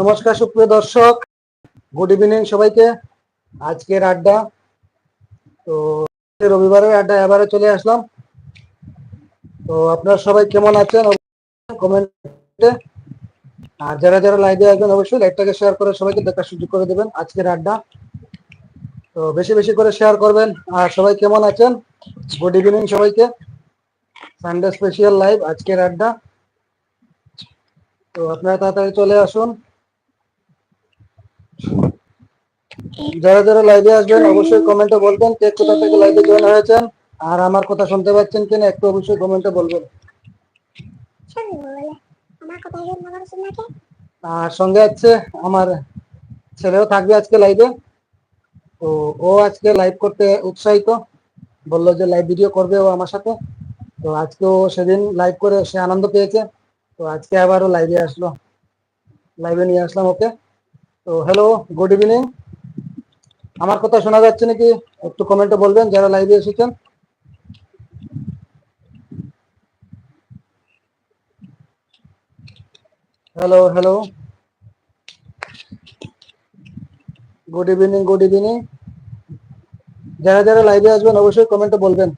নমস্কার, সুপ্রিয় দর্শক। গুড ইভিনিং সবাইকে। আজকের আড্ডা, তো রবিবারের আড্ডা এবারে চলে আসলাম। তো আপনারা সবাই কেমন আছেন? কমেন্টে। আর যারা যারা লাইভে আসবেন অবশ্যই লাইভটাকে শেয়ার করে সবাইকে দেখার সুযোগ করে দেবেন আজকের আড্ডা। তো বেশি বেশি করে শেয়ার করবেন। আর সবাই কেমন আছেন? গুড ইভিনিং সবাইকে। সানডে স্পেশাল লাইভ আজকের আড্ডা। তো আপনারা তাড়াতাড়ি চলে আসুন। যারা যারা লাইভে আসবেন অবশ্যই কমেন্টে বলবেন কে কোথা থেকে লাইভে জয়েন হয়েছেন। আর আমার কথা শুনতে পাচ্ছেন কিনা একটু অবশ্যই কমেন্টে বলবেন। আর সঙ্গে আছে আমার ছেলেও থাকবে আজকে লাইভে তো ও আজকে লাইভ করতে উৎসাহিত। বলল যে লাইভ ভিডিও করবে ও আমার সাথে। তো আজকে ও সেদিন লাইভ করে সে আনন্দ পেয়েছে। তো আজকে আবারও লাইভে আসলো। লাইভে নিয়ে আসলাম ওকে। তো হ্যালো গুড ইভিনিং আমার কথা শোনা যাচ্ছে নাকি? একটু কমেন্টে বলবেন যারা লাইভে এসেছেন। Hello hello good evening good evening যারা যারা লাইভে আসবেন, অবশ্যই কমেন্টে বলবেন।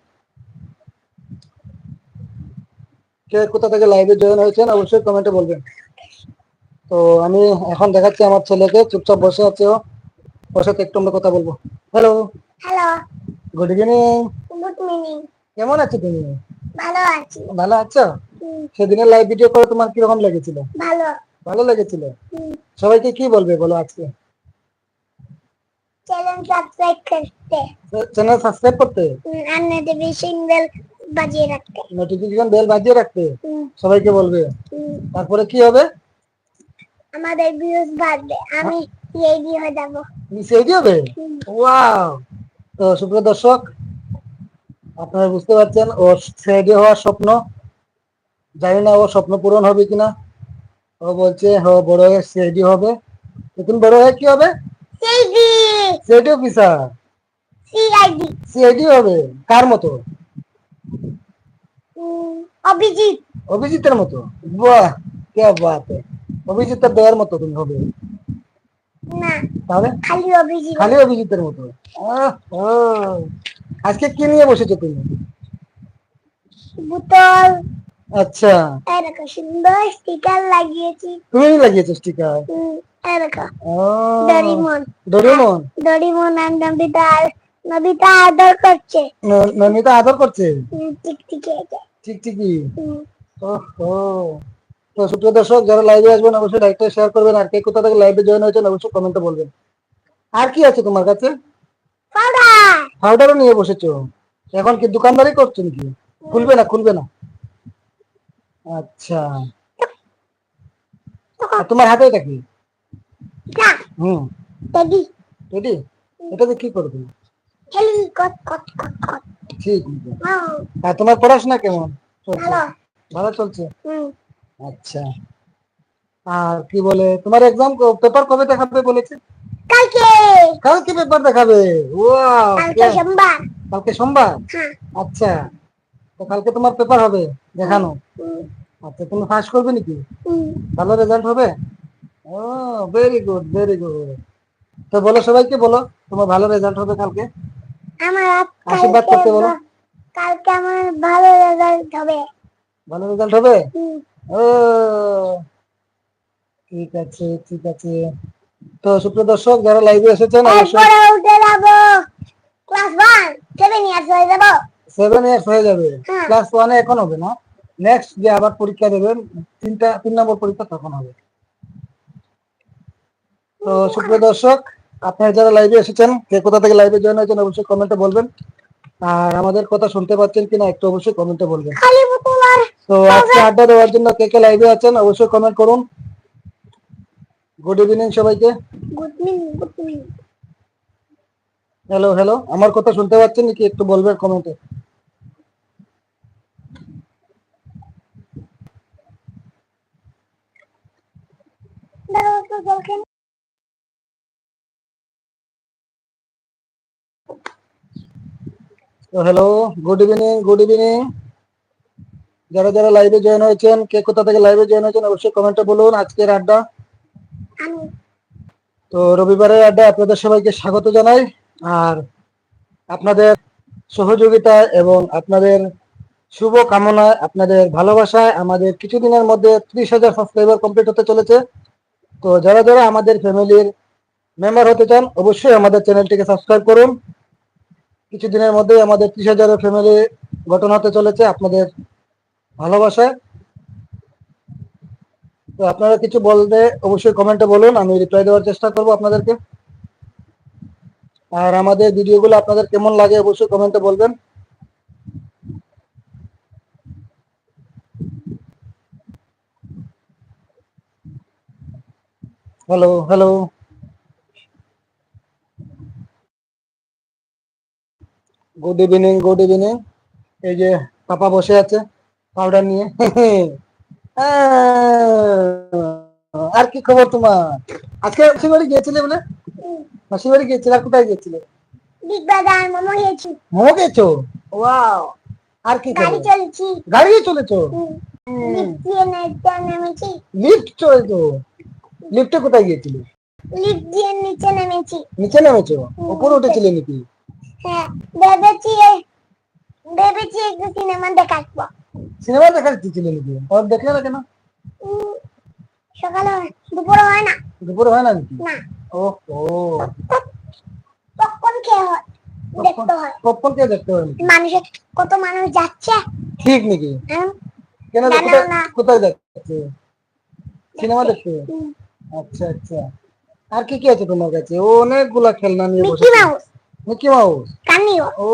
কে কোথা থেকে লাইভে জয়েন হয়েছেন অবশ্যই কমেন্টে বলবেন। তো আমি এখন দেখাচ্ছি আমার ছেলেকে চুপচাপ বসে আছে ও। ওর সাথে একটু আমরা কথা বলব। Hello hello good evening good evening কেমন আছো তুমি? ভালো আছি। ভালো আছো? সেদিনের লাইভ ভিডিও করে তোমার কীরকম লেগেছিল? ভালো। ভালো লেগেছিল? সবাইকে কি বলবে বলো আজকে? চ্যানেল সাবস্ক্রাইব করতে। চ্যানেল সাবস্ক্রাইব করতে? আর নোটিফিকেশন বেল বাজিয়ে রাখতে। নোটিফিকেশন বেল বাজিয়ে রাখতে? সবাইকে বলবে? তারপরে কি হবে? আমাদের ভিউজ বাড়বে। আমি হয়ে যাব। সিআইডি হবে? ওয়াও! তো সুপ্রিয় দর্শক আপনারা বুঝতে পারছেন ওর সিআইডি হওয়ার স্বপ্ন। জানি না ওর স্বপ্ন পূরণ হবে কিনা। ও বলছে হ বড় হয়ে সিআইডি হবে। তুমি বড় হয়ে কি হবে? CD CID officer CID CID হবে। কার মতো? অভিজিৎ। অভিজিতের মতো? বাহ কে বাত অভিজিতের দেওয়ার মতো তুমি হবে। না তাহলে? খালি অভিজিৎ। খালি অভিজিতের মতো। আজকে কি নিয়ে বসেছো তুমি? বোতল। আচ্ছা। এরকম সুন্দর স্টিকার লাগিয়েছি। তুমি লাগিয়েছো স্টিকার এরকম। ও ডরিমন। ডরিমন? আর নবিতা নবিতা আদর করছে। ন- নমিতা আদর করছে? টিকটিকি ঠিক ঠিকই। ওহো তো সুপ্রিয় দর্শক যারা লাইভে আসবেন অবশ্যই লাইকটা শেয়ার করবেন আর কে কোথা থেকে লাইভে জয়েন হয়েছেন অবশ্যই কমেন্টে বলবেন। আর কি আছে তোমার কাছে? পাউডারও নিয়ে বসেছো? এখন কি দোকানদারি করছ নাকি? খুলবে না খুলবে না? আচ্ছা। তোমার হাতে এটা কি? হুম। টেডি এটাতে কি করবে? ঠিক হ্যাঁ, তোমার পড়াশোনা কেমন? ভালো। চলছে? আচ্ছা। আর কি বলে তোমার এক্সাম পেপার কবে দেখাবে বলেছে? কালকে। কালকে পেপার দেখাবে? ওয়াও কালকে সোমবার। কালকে সোমবার? হ্যাঁ। আচ্ছা। তো কালকে তোমার পেপার হবে দেখানো। আচ্ছা তুমি পাস করবে নাকি? ভালো রেজাল্ট হবে? Oh very good very good তো বলো সবাইকে বলো তোমার ভালো রেজাল্ট হবে কালকে? আমার আশীর্বাদ করতে বলো। কালকে আমার ভালো রেজাল্ট হবে। ভালো রেজাল্ট হবে? ও ঠিক আছে ঠিক আছে। তো সুপ্রিয় দর্শক যারা লাইভে এসেছেন অবশ্যই উঠে যাব ক্লাস ওয়ান সেভেন ইয়ার্স হয়ে যাব। সেভেন ইয়ার্স হয়ে যাবে। হ্যাঁ। ক্লাস ওয়ানে এখন হবে না। নেক্সট যে আবার পরীক্ষা দেবেন তিনটা তিন নম্বর পরীক্ষা তখন হবে। তো সুপ্রিয় দর্শক আপনারা যারা লাইভে এসেছেন কে কোথা থেকে লাইভে জয়েন হয়েছেন অবশ্যই কমেন্টে বলবেন। আর আমাদের কথা শুনতে পাচ্ছেন কিনা একটু অবশ্যই কমেন্টে বলবেন। তো আজকে আড্ডা দেওয়ার জন্য কে কে লাইভে আছেন অবশ্যই কমেন্ট করুন। গুড ইভিনিং সবাইকে। হ্যালো হ্যালো আমার কথা শুনতে পাচ্ছেন নাকি? একটু বলবেন কমেন্টে দাঁড়াও একটু জল খেয়ে নিই। তো hello good evening good evening যারা যারা লাইভে জয়েন হয়েছেন কে কোথা থেকে লাইভে জয়েন হয়েছেন অবশ্যই কমেন্টে বলুন আজকের আড্ডা। তো রবিবারের আড্ডা আপনাদের সবাইকে স্বাগত জানাই। আর আপনাদের সহযোগিতা এবং আপনাদের শুভ কামনায় আপনাদের ভালোবাসায় আমাদের কিছুদিনের মধ্যে ত্রিশ হাজার সাবস্ক্রাইবার কমপ্লিট হতে চলেছে। তো যারা যারা আমাদের ফ্যামিলির মেম্বার হতে চান অবশ্যই আমাদের চ্যানেলটিকে সাবস্ক্রাইব করুন। কিছুদিনের মধ্যেই আমাদের ত্রিশ হাজারের ফ্যামিলি গঠন হতে চলেছে আপনাদের ভালোবাসায়। তো আপনারা কিছু বলতে অবশ্যই কমেন্টে বলুন, আমি রিপ্লাই দেওয়ার চেষ্টা করব আপনাদেরকে। আর আমাদের ভিডিওগুলো আপনাদের কেমন লাগে অবশ্যই কমেন্টে বলবেন। Hello hello good evening good evening এই যে পাপা বসে আছে পাউডার নিয়ে। আর কি খবর তোমার? আজকে মাসির বাড়ি গিয়েছিলে বলে মাসির বাড়ি গিয়েছিলে আর কোথায় গিয়েছিলে? বিগ বাজার মোমো খেয়েছি। মোমো খেয়েছো? ওয়াও। আর কি গাড়ি খবর? গাড়ি দিয়ে চলেছো? লিফট নেমেছি। লিফট চলেছো? লিফটে কোথায় গিয়েছিলে? লিফট দিয়ে নিচে নেমেছি। নিচে নেমেছো? উপরে উঠেছিলে নাকি? হ্যাঁ ভেবেছি ভেবেছি একটু সিনেমা সিনেমা দেখার ছিলে নাকি ওর দেখলে না কেন? সকালে হয়, দুপুরে হয় না। দুপুরে হয় না নাকি? না। ও পপকর্ন খেয়ে হয় দেখতে হয়। পপকর্ন কে দেখতে হয় নাকি? মানুষের কত মানুষ যাচ্ছে। ঠিক নাকি? হ্যাঁ? কেন না, কোথায় না। কোথায় দেখতে সিনেমা দেখতে? আচ্ছা আচ্ছা। আর কি কি আছে তোমার কাছে? অনেকগুলা খেলনা নিয়ে বসে মিকি মাউস কানিও ও।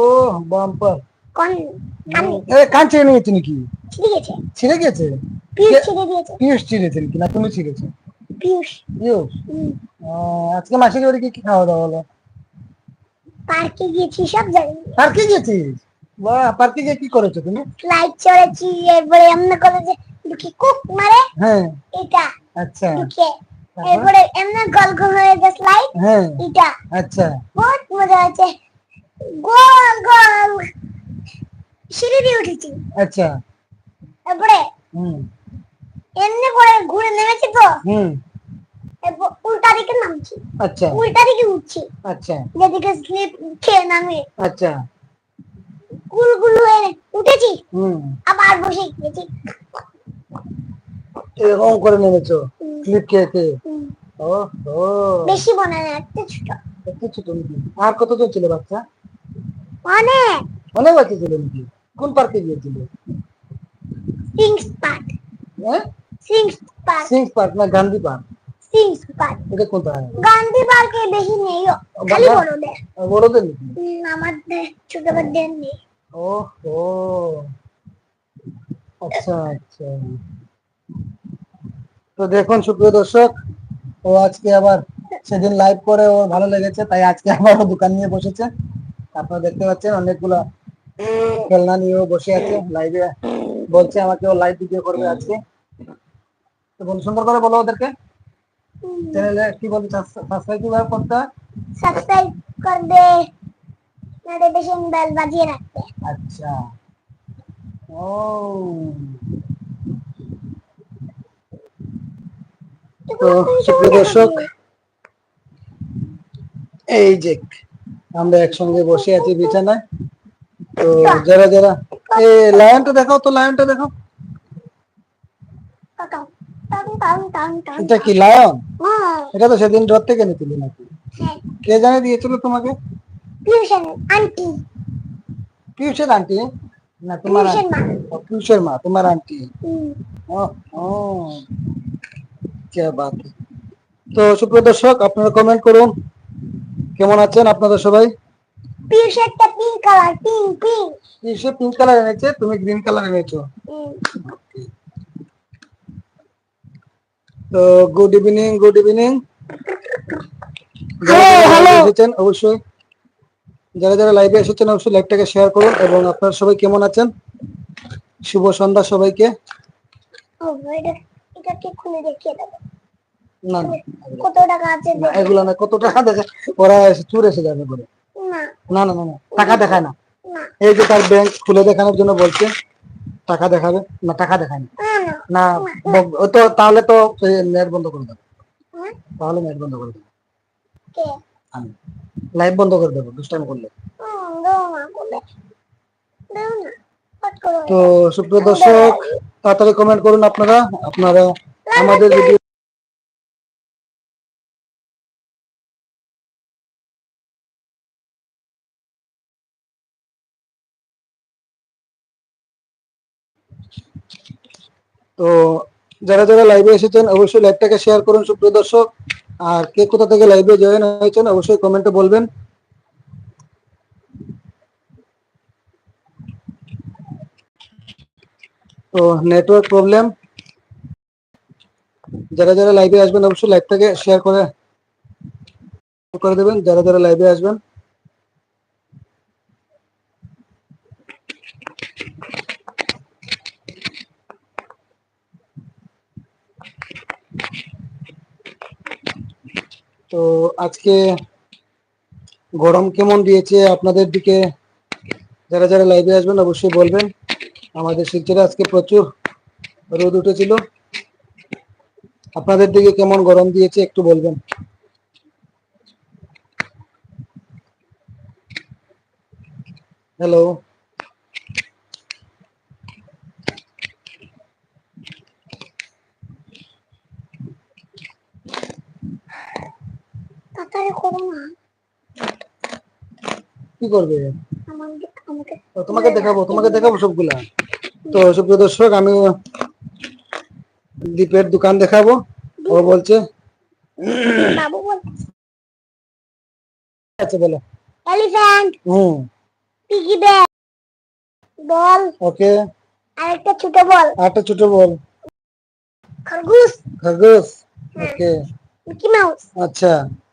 বাম্পার কোন কানি এ কান ছিঁড়ে নিয়েছে নাকি? ছিঁড়ে গেছে। ছিঁড়ে গেছে? পিউষ কে- ছিঁড়ে দিয়েছে ছিঁড়েছে নাকি? না তুমি ছিঁড়েছো পিউষ। হুম, আজকে মাসির বাড়ি কি কি খাওয়া দাওয়া হলো? পার্কে গিয়েছি সব জায়গায়। পার্কে গেছিস বাহ পার্কে গিয়ে কি করেছ তুমি? ফ্লাইট চড়েছি এরপরে এমনি কলেজে ঢুকে কুক মারে হ্যাঁ। এটা আচ্ছা। ঢুকে? এরপরে এমনি গোল গোল হয়ে গেছে লাইট হ্যাঁ। এটা। আচ্ছা। বহুত মজা হয়েছে গোল গোল। সিঁড়ি দিয়ে উঠেছি। আচ্ছা। তারপরে হুম। এমনি করে ঘুরে নেমেছি তো। হুম। উল্টা দিকে নামছি। আচ্ছা। উল্টা দিকে উঠছি। আচ্ছা। যেদিকে স্লিপ খেয়ে নামে। আচ্ছা। গুল গুল হয়ে উঠেছি। হুম। আবার বসে গেছি। এরকম করে নেমেছো। ক্লিপ খেয়ে খেয়ে হুম। ও ও বেশি মনে না একটু ছোট। একটু ছোট নাকি আর কতজন ছিল বাচ্চা? অনেক। অনেক বাচ্চা ছিল নাকি কোন পার্কে গিয়েছিল? সিংস পার্ক। হ্যাঁ? সিংস পার্ক। সিংস পার্ক না গান্ধী পার্ক? সিংস পার্ক। এটা কোথায় গান্ধী পার্কে বেশি নেই খালি বড়দের। বড়দের নাকি? আমাদের ছোটদের নেই। ও ও আচ্ছা আচ্ছা। তো দেখুন সুপ্রিয় দর্শক ও আজকে আবার সেদিন লাইভ করে ওর ভালো লেগেছে তাই আজকে আবার দোকান নিয়ে বসেছে। আপনারা দেখতে পাচ্ছেন অনেকগুলো খেলনা নিয়ে বসে আছে লাইভে বলছে আমাকে ও লাইভ ভিডিও করবে আজকে। তো বল সুন্দর করে বলো ওদেরকে। চ্যানেলে কি বলতে সাবস্ক্রাইব কীভাবে করতে সাবস্ক্রাইব করবে নোটিফিকেশন বেল বাজিয়ে রাখতে আচ্ছা। ও। তো সুপ্রিয় দর্শক এই যে আমরা একসঙ্গে বসে আছি বিছানায় তো যারা যারা এই লায়নটা দেখাও তো লায়নটা দেখাও। এটা কি লায়ন? এটা তো সেদিন ডট থেকে এনেছিলে নাকি? কে জানে দিয়েছিল তোমাকে? Tuition aunty. আন্টি না তোমার টিউশন মা। তোমার আন্টি। ও ও। তো সুপ্রিয় দর্শক আপনারা কমেন্ট করুন। কেমন আছেন আপনাদের সবাই? পিঙ্ক কালার এনেছে তুমি কালার এনেছো। তো গুড ইভিনিং গুড ইভিনিং অবশ্যই যারা যারা এসেছেন অবশ্যই শেয়ার করুন এবং আপনারা সবাই কেমন আছেন? শুভ সন্ধ্যা সবাইকে। ও এটা এটা ঠিক খুলে দেখিয়ে দেবো। না না কত টাকা আছে এগুলো না কত টাকা দেখে ওরা চুর এসে যাবে বলে। না। না না না না টাকা দেখায় না। না। এই যে তার ব্যাংক খুলে দেখানোর জন্য বলছে টাকা দেখাবে না টাকা দেখায়নি না, না, না ব- ও তো তাহলে তো নেট বন্ধ করে দেবো। হ্যাঁ? তাহলে নেট বন্ধ করে দেবো। আমি। লাইভ বন্ধ করে দেবো দুষ্টামি করলে। তো সুপ্রিয় দর্শক তাড়াতাড়ি কমেন্ট করুন আপনারা। আপনারা আমাদের ভিডিও তো যারা যারা লাইভে এসেছেন, অবশ্যই লাইভটাকে শেয়ার করুন, সুপ্রিয় দর্শক। আর কে কোথা থেকে লাইভে জয়েন হয়েছেন, অবশ্যই কমেন্টে বলবেন। তো নেটওয়ার্ক প্রবলেম যারা যারা লাইভে আসবেন, অবশ্যই লাইভটাকে শেয়ার করে করে দেবেন। যারা যারা লাইভে আসবেন। তো আজকে গরম কেমন দিয়েছে আপনাদের দিকে? যারা যারা লাইভে আসবেন, অবশ্যই বলবেন। আমাদের শিলচরে আজকে প্রচুর রোদ উঠেছিল। আপনাদের দিকে কেমন গরম দিয়েছে একটু বলবেন? হ্যালো। কি করবে? তোমাকে দেখাবো তোমাকে দেখাবো সবগুলা। তো সুপ্রিয় দর্শক আমি দীপের দোকান দেখাবো। ও বলছে আচ্ছা বলো। এলিফ্যান্ট। হুম। Piggy bag. বল। ওকে। আরেকটা ছোট বল। আরেকটা ছোট বল। খরগোশ। খরগোশ। হ্যাঁ। ওকে। Mickey Mouse. আচ্ছা।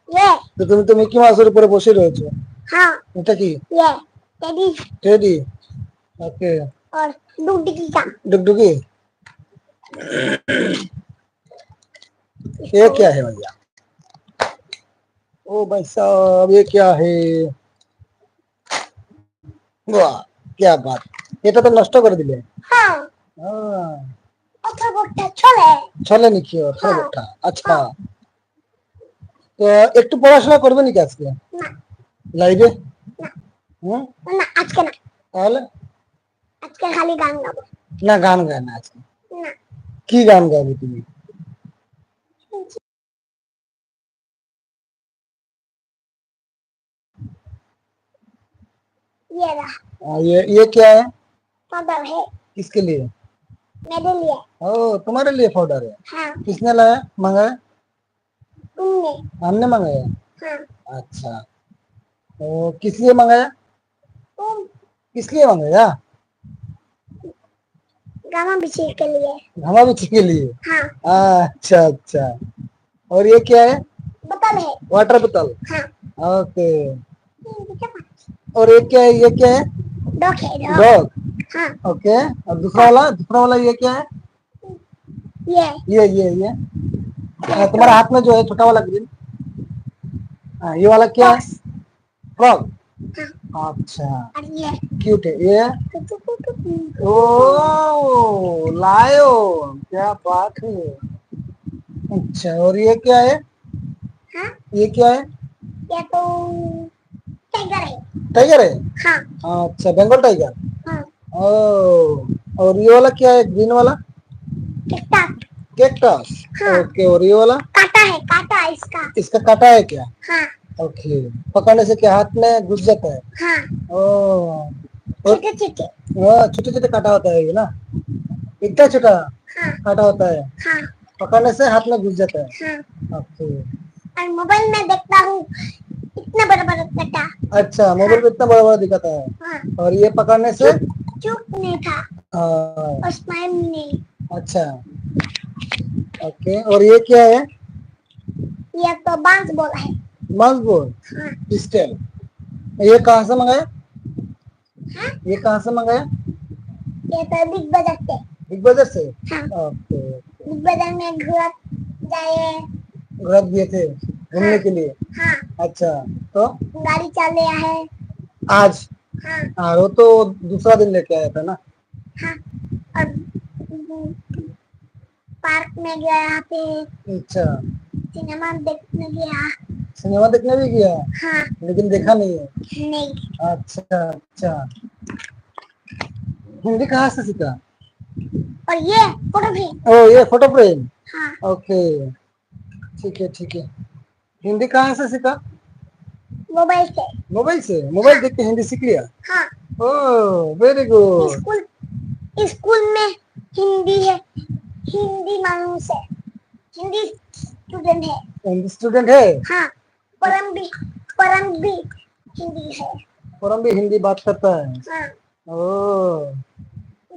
ইয়ে। তুমি তো মিকি মাউসের উপরে বসে রয়েছো। হ্যাঁ। এটা কি? ইয়ে। टेडी টেডি ওকে और डुगडुगी का डुगडुगी ये क्या है भैया ओ भाई साहब ये क्या है वाह क्या बात এটা তো নষ্ট করে দিলে हाँ হ্যাঁ অথর বটটা চলে চলে নাকি ওর হ্যাঁ। খবরটা আচ্ছা তো একটু পড়াশোনা করবে নাকি আজকে না লাইভে হুম না আজকে না তাহলে আজকে খালি গান গাবো না গান গায় না আজকে না কি গান গাবে তুমি ये रहा आ, ये ये क्या है पाउडर है किसके लिए मेरे लिए ओ तुम्हारे लिए पाउडर है हाँ किसने लाया मंगाया तुमने हमने मंगाया हाँ अच्छा तो किस लिए मंगाया तुम किस लिए मंगाया गामा बिछी के लिए। घमा बिछी के लिए? हाँ। अच्छा अच्छा। और ये क्या है? बोतल है। वाटर बोतल हाँ। ओके और ये क्या है? ये क्या है? डॉग है डॉग हाँ। ओके और दूसरा वाला दूसरा वाला ये क्या है? ये। ये ये ये। तुम्हारे हाथ में जो है छोटा वाला ग्रीन हाँ, ये वाला क्या है? फ्रॉग अच्छा। और ये। क्यूट है ये? ओ लायो क्या बात है। अच्छा और ये क्या है? हाँ? ये क्या है? ये तो टाइगर है। टाइगर है? हाँ। अच्छा बंगाल टाइगर हाँ। ओ और ये वाला क्या है ग्रीन वाला? टिकटॉक कैक्टस हाँ। ओके और ये वाला? काटा है काटा इसका। इसका काटा है क्या? हाँ। ओके। पकड़ने से क्या? हाथ में घुस जाता है? हाँ। ओ। छोटे छोटे। छोटे छोटे काटा होता है ये ना? इतना छोटा हाँ। काटा होता है? हाँ। पकड़ने से हाथ में घुस जाता है? हाँ। ओके। और मोबाइल में देखता हूँ इतना बड़ा बड़ा कटा। अच्छा मोबाइल पे इतना बड़ा बड़ा दिखाता है? हाँ। और ये पकड़ने से? चुप नहीं था। हाँ, और स्माइल नहीं। अच्छा। ओके और ये क्या है? ये तो बाँस बोला है। हाँ पिस्टल ये कहाँ से मंगाया? हाँ? ये कहाँ से मंगाया? ये तो बिग बाज़ार से। बिग बाज़ार से? हाँ। ओके बिग बाज़ार में घर जाए। घर दिए थे घूमने के लिए? हाँ। अच्छा तो? गाड़ी चले है आज? हाँ। हाँ वो तो दूसरा दिन लेके आया था ना? हाँ। और पार्क में गया पे। अच्छा। सिनेमा देखने गया। सिनेमा देखने भी गया? हाँ। लेकिन देखा नहीं है? नहीं। अच्छा अच्छा। हिंदी कहाँ से सीखा? और ये फ़ोटो भी। ओ ये फ़ोटो फ्रेम? हाँ। ओके। ठीक है ठीक है। हिंदी कहाँ से सीखा? मोबाइल से। मोबाइल से? मोबाइल हाँ। देख के हिंदी सीख लिया? हाँ। Oh very good school school में हिंदी है। हिंदी मानुस है हिंदी स्टूडेंट है। हिंदी स्टूडेंट है? हाँ। परम भी परम भी हिंदी है। और हम भी हिंदी बात करता है। हाँ। ओ।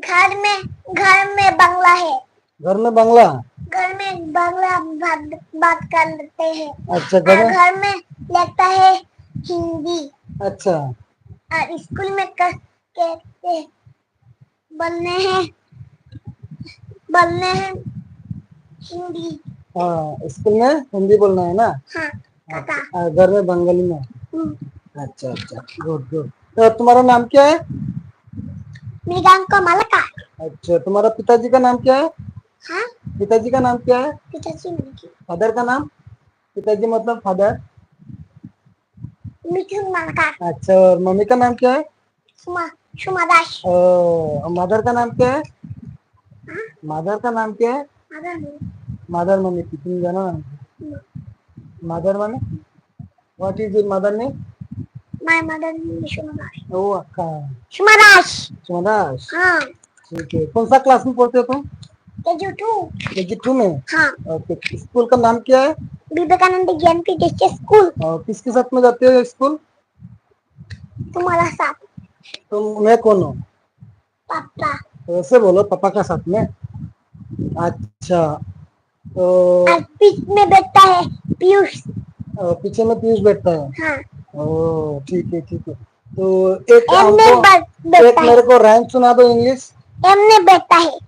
घर में घर में बांग्ला है। घर में बंगला? घर में बांग्ला बात, बात कर लेते हैं। अच्छा घर में? घर में लगता है हिंदी। अच्छा। और स्कूल में कर, कहते बोलने हैं बोलने हैं हिंदी। हाँ स्कूल में हिंदी बोलना है ना? हाँ। घर में बंगाली में। अच्छा अच्छा गुड गुड तो तुम्हारा नाम क्या है? मृगांक मलका। अच्छा तुम्हारा पिताजी का नाम क्या है? हाँ। पिताजी का नाम क्या है? पिताजी फादर का नाम? पिताजी मतलब फादर? मिठुन मलका। अच्छा और मम्मी का नाम क्या है? सुमा सुमा दास। और मदर का नाम क्या है? हाँ? मदर का नाम क्या है? Mother mummy. की तुम जानो। मदर माने what is your mother name my mother name is ओ अक्का सुमा दास सुमदास हाँ. ठीक है. कौन सा क्लास में पढ़ते हो तुम? केजू टू केजी टू में? हाँ. ओके स्कूल का नाम क्या है? विवेकानंद ज्ञान ज्ञानपीठ स्कूल और किसके साथ में जाते हो स्कूल तुम्हारा साथ. तुम मैं कौन हूँ? पापा. तो ऐसे बोलो पापा का साथ में. अच्छा. तो बीच में बैठता है पीयूष। पीछे में पीयूष बैठता है? हाँ। ओ ठीक है ठीक है। तो एक हमको एक मेरे को राइम सुना दो इंग्लिश एमने बैठता है।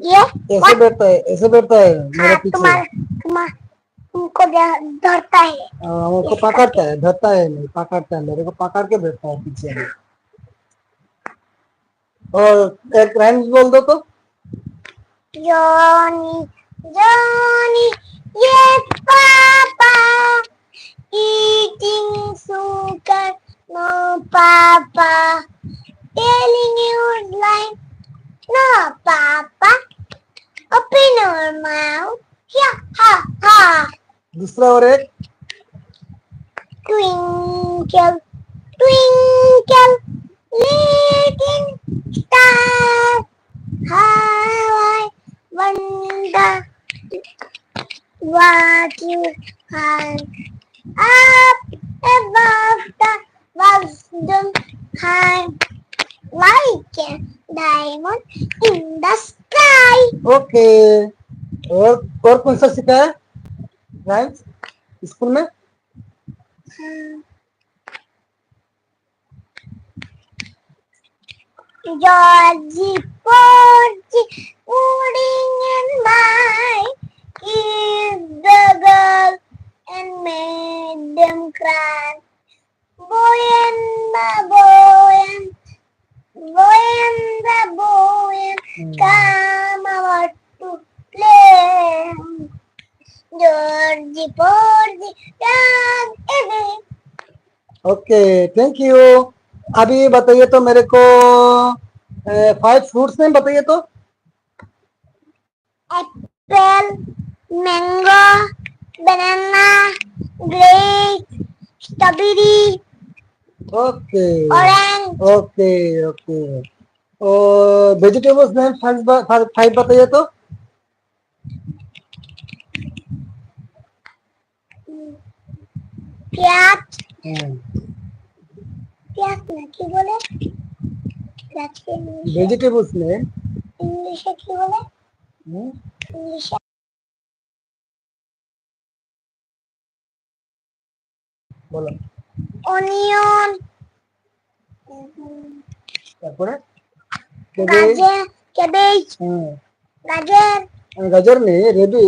ये ऐसे बैठता है ऐसे बैठता है मेरे हाँ पीछे। तुम्हारा तुम्हारा तुमको धरता है। हमको पकड़ता है धरता है नहीं पकड़ता है। मेरे को पकड़ के बैठता है पीछे में। और एक राइम्स बोल दो तो। Johnny, Johnny, yes, Papa. Eating sugar, no, Papa. Telling you like, no, Papa. Open your mouth, yeah, ha, ha. दूसरा और एक Twinkle, twinkle, little star. How I wonder what you have up above the wisdom high like a diamond in the sky. Okay और और कौन सा सीखा है rhymes school में Georgie Georgie Porgie pudding my is the girl and made them cry. Boy and the boy and boy and the boy and come out to play. Georgie, Porgy, dog, Okay, thank you. अभी बताइए तो मेरे को five fruits name बताइए तो? Apple, mango, banana, grape, strawberry, okay okay okay और vegetables name five five बताइए तो? प्याज हम्म, प्याज ना কি বলে প্যাজকে वेजिटेबल्स नेम ইংলিশে কি বলে हम्म, ইংলিশে বলো অনিয়ন তারপরে cabbage, গাজর ক্যাবেজ हाँ, গাজর गाजर नहीं रेडी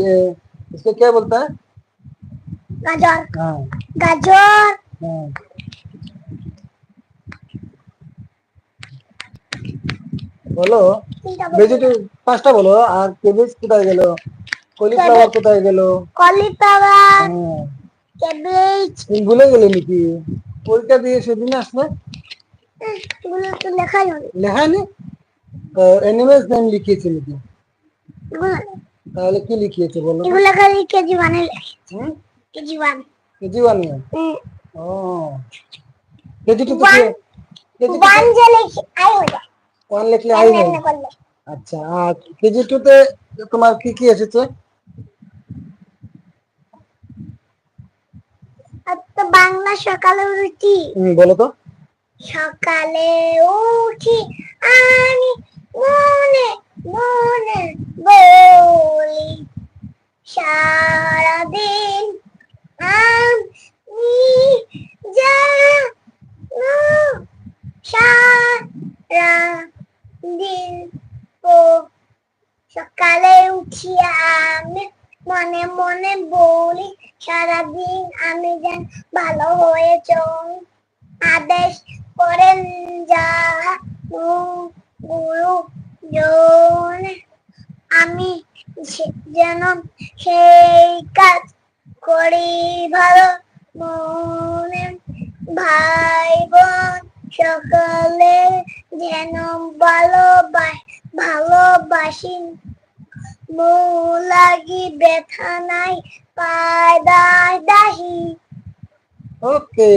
इसको क्या बोलता है গাজর हाँ বলো? ভেজিটেবল পাঁচটা বলো আর কেবেজ কোথায় গেল? কলিফ্লাওয়ার কোথায় গেল? কলিফ্লাওয়ার। হ্যাঁ। ক্যাবেজ তুমি ভুলে গেলে নাকি? পরীক্ষা দিয়ে সেদিন আসলে? তো লেখা নেই অ্যানিমেলস নেম লিখিয়েছে নাকি? তাহলে কি লিখিয়েছে বলো? এগুলো খালি কেজি ওয়ানে লেখে কেজি ওয়ান কেজি ওয়ান ও। KG two. কেজি ওয়ান যে লেখি আই হয়ে যায় ওয়ান লিখলে আই করলে আচ্ছা আর কেজি টু তে তোমার কি কি এসেছে? তো বাংলা সকালে উঠি। হুম, বলো তো। সকালে উঠি আমি মনে মনে বলি সারাদিন আমি জানো সারা ও সকালে উঠি আমি মনে মনে বলি, সারাদিন আমি যেন ভালো হয়ে আদেশ করেন যা গুরু জন। আমি যেন সেই কাজ করি ভালো মনে। ভাই বোন সকলে যেন ভালোবাস ভালোবাসি। মো লাগি ব্যথা নাই পায় দায় দাহি। ওকে।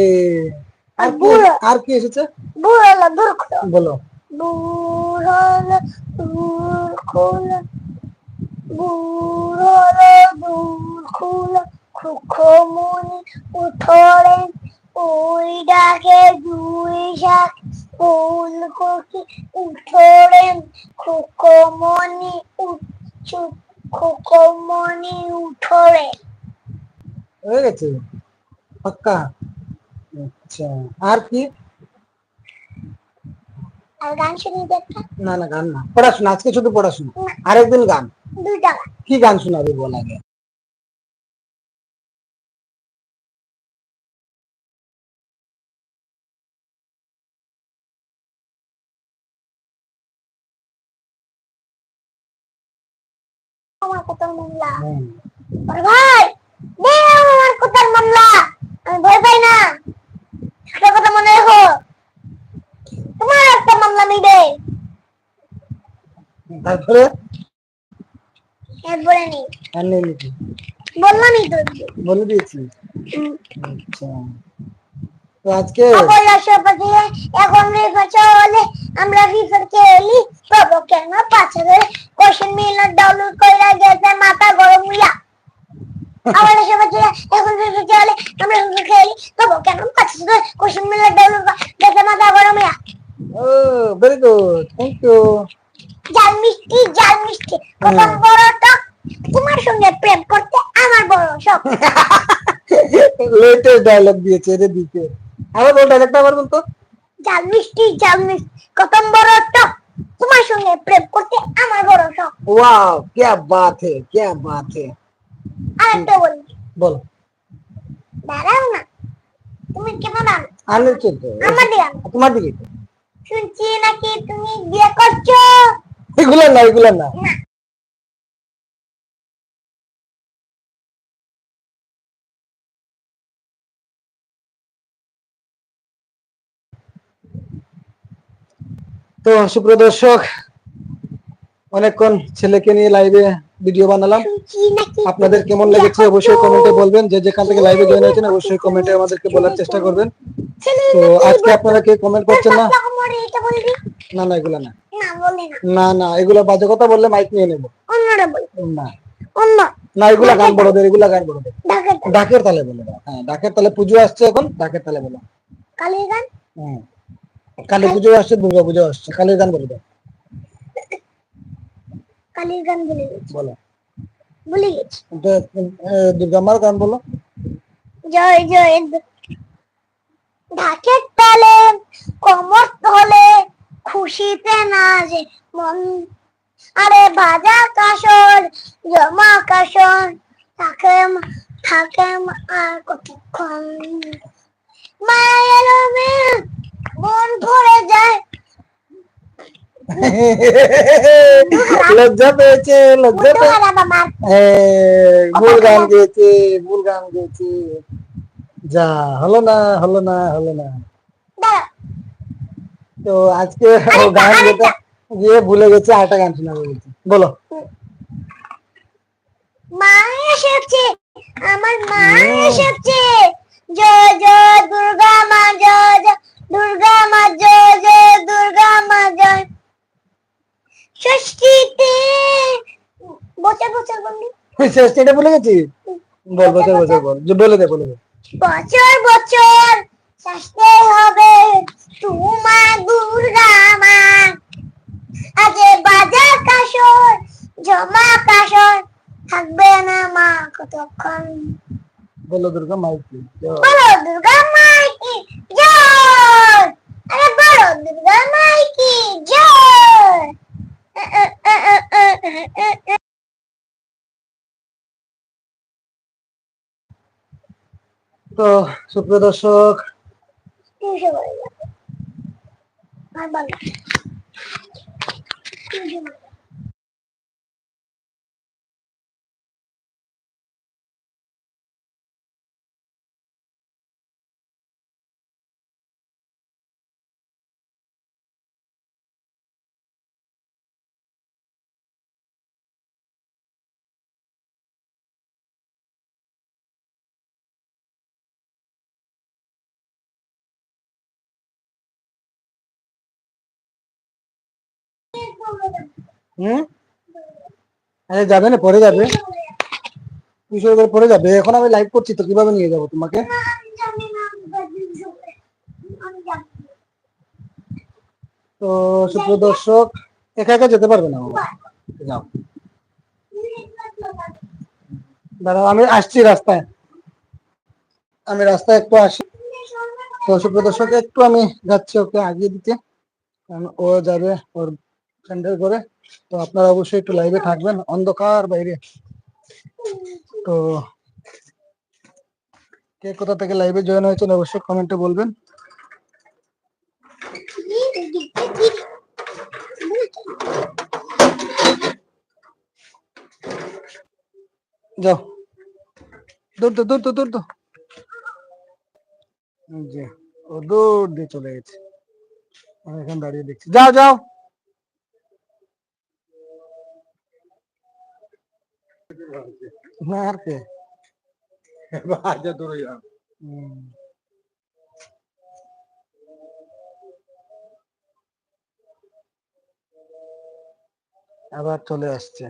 আর কি। আর কি এসেছে? বুড়ো দূর বলো। বুড়ো দূর খুলো। বুড়ো দূর খুলো। খুখমুনি ওই ডাকে দুই শাক ফুল কচি উঠোরে খুখমনি উচ্চু খুখমনি উঠোরে হয়ে গেছে? পাক্কা? আচ্ছা আর কি? আর গান শুনি দেখা না না গান না পড়াশোনা আজকে শুধু পড়াশোনা। আরেকদিন গান। দুই টাকা কি গান শোনাবে বল আগে? ভাই দে আমার কোথার মামলা? আমি ভয় পাই না। একটা কথা মনে রেখো। তোমার একটা মামলা নেবে তারপরে? একবারে নেই আর নেই নাকি? বললামই তো। বলে দিয়েছি। আচ্ছা। তো আজকে আপন রাষ্ট্রপতি এখন রেখা চলে আমরা ফিফার খেলি পাবো কেন পাঁচ হাজার কোশ্চেন মিলার ডাউনলোড করে গেছে মাথা গরম হইয়া। আমার রাষ্ট্রপতি এখন ফিফা চলে আমরা ফিফা খেলি পাবো কেন পাঁচ হাজার কোশ্চেন মিলার ডাউনলোড গেছে মাথা গরম হইয়া। Oh very good thank you জাল মিষ্টি জাল মিষ্টি। প্রথম বড় টক তোমার সঙ্গে প্রেম করতে আমার বড় শখ। লেটেস্ট ডায়লগ দিয়েছে রে দিকে। আবার বল ডায়লগটা আবার বলতো। জাল মিষ্টি জাল মিষ্টি কত বড় টক। তোমার সঙ্গে প্রেম করতে আমার বড় শখ। ওয়াও কে বাত হে কে বাত হে। আরেকটা বল। বল। দাঁড়াও না। তুমি কেমন আছো? আমি আমার দিকে তোমার দিকে। শুনছি নাকি তুমি বিয়ে করছ? এগুলো না এগুলো না। তো সুপ্রিয় দর্শক অনেকক্ষণ ছেলেকে নিয়ে লাইভে ভিডিও বানালাম। আপনাদের কেমন লেগেছে অবশ্যই কমেন্টে বলবেন। যে যেখান থেকে লাইভে জয়েন হয়েছেন অবশ্যই কমেন্টে আমাদেরকে বলার চেষ্টা করবেন। তো আজকে আপনারা কে কমেন্ট করছেন না? না না এগুলা না। না না এগুলা বাজে কথা বললে মাইক নিয়ে নেব। না। না এগুলা গান বড়দের এগুলা গান বড়দের ডাকের তালে বলে হ্যাঁ ডাকের তালে পুজো আসছে এখন ডাকের তালে বলো। কালীর গান? হুম। কালী পুজো আসছে দুর্গা পুজো আসছে। কালীর গান বলে দাও কালীর গান বলে বলো। ভুলে গেছি। দুর্গা মার গান বলো। জয় জয় ঢাকের তালে কমর তলে খুশিতে নাচে মন। আরে বাজা কাসর জমা কাসর থাকে থাকে আর কতক্ষণ? মায়ের মেয়ে মন ভরে যায়। লজ্জা পেয়েছে লজ্জা ভুল গান গেয়েছে ভুল গান গেয়েছে। যা হলো না হলো না হলো না। তো আজকে গান গেতে গিয়ে ভুলে গেছে আরেকটা গান শোনাবে বলছে বলো। মা এসেছে আমার মা। এসেছে। জয় জয় দুর্গা মা জয় জয়। দুর্গা মা জয় জয় দুর্গা মা জয়। ষষ্ঠীতে বছর বছর বললি? শেষ এটা ভুলে গেছি? বল বছর বছর বল। বলে দে বলে দে। বছর বছর হবে তোমা দুর্গা মা। আজে বাজার কাসর জমা কাসর থাকবে না মা কতক্ষণ? বলো দুর্গা জয়। বলো দুর্গা মাইকি জয় আরে বলো দুর্গা মাইকি জয় এ, এ, এ, এ, এ, এ, এ, এ। তো সুপ্রিয় দর্শক আরে যাবে না, পরে যাবে। দুশো করে পরে যাবে। এখন আমি লাইভ করছি, তো কীভাবে নিয়ে যাব তোমাকে। তো সুপ্রিয় দর্শক, একা একা যেতে পারবে না যাও। দাঁড়াও, আমি আসছি রাস্তায়। আমি রাস্তায় একটু আসি। তো সুপ্রিয় দর্শক, একটু আমি যাচ্ছি ওকে আগিয়ে দিতে। কারণ ও যাবে ওর ফ্রেন্ডের করে তো আপনারা অবশ্যই একটু লাইভে থাকবেন। অন্ধকার বাইরে। তো কে কোথা থেকে লাইভে জয়েন হয়েছেন অবশ্যই কমেন্টে বলবেন। যাও। দূর তো দূর তো দূর তো। যে, ও দূর দিয়ে চলে গেছে। দাঁড়িয়ে দেখছি। যাও যাও। না আর কে হুম। আবার চলে আসছে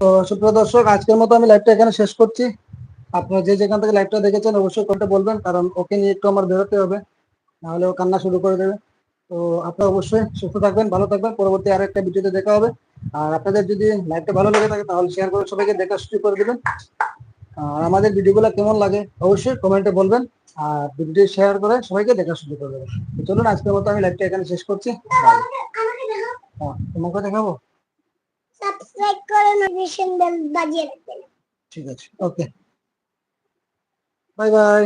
তো সুপ্রিয় দর্শক আজকের মতো আমি লাইভটা এখানে শেষ করছি। আপনারা যে যেখান থেকে লাইভটা দেখেছেন অবশ্যই করতে বলবেন কারণ ওকে নিয়ে একটু আমার বেরোতে হবে নাহলে ও কান্না শুরু করে দেবে। তো আপনারা অবশ্যই সুস্থ থাকবেন ভালো থাকবেন পরবর্তী আরও একটা ভিডিওতে দেখা হবে। আর আপনাদের যদি লাইভটা ভালো লেগে থাকে তাহলে শেয়ার করে সবাইকে দেখা শুরু করে দেবেন। আর আমাদের ভিডিওগুলো কেমন লাগে অবশ্যই কমেন্টে বলবেন আর ভিডিও শেয়ার করে সবাইকে দেখা শুরু করে দেবেন। চলুন আজকের মতো আমি লাইভটা এখানে শেষ করছি। তোমাকে দেখাবো? সাবস্ক্রাইব করে নোটিফিকেশন বেল বাজিয়ে রাখবেন। ঠিক আছে ওকে বাই বাই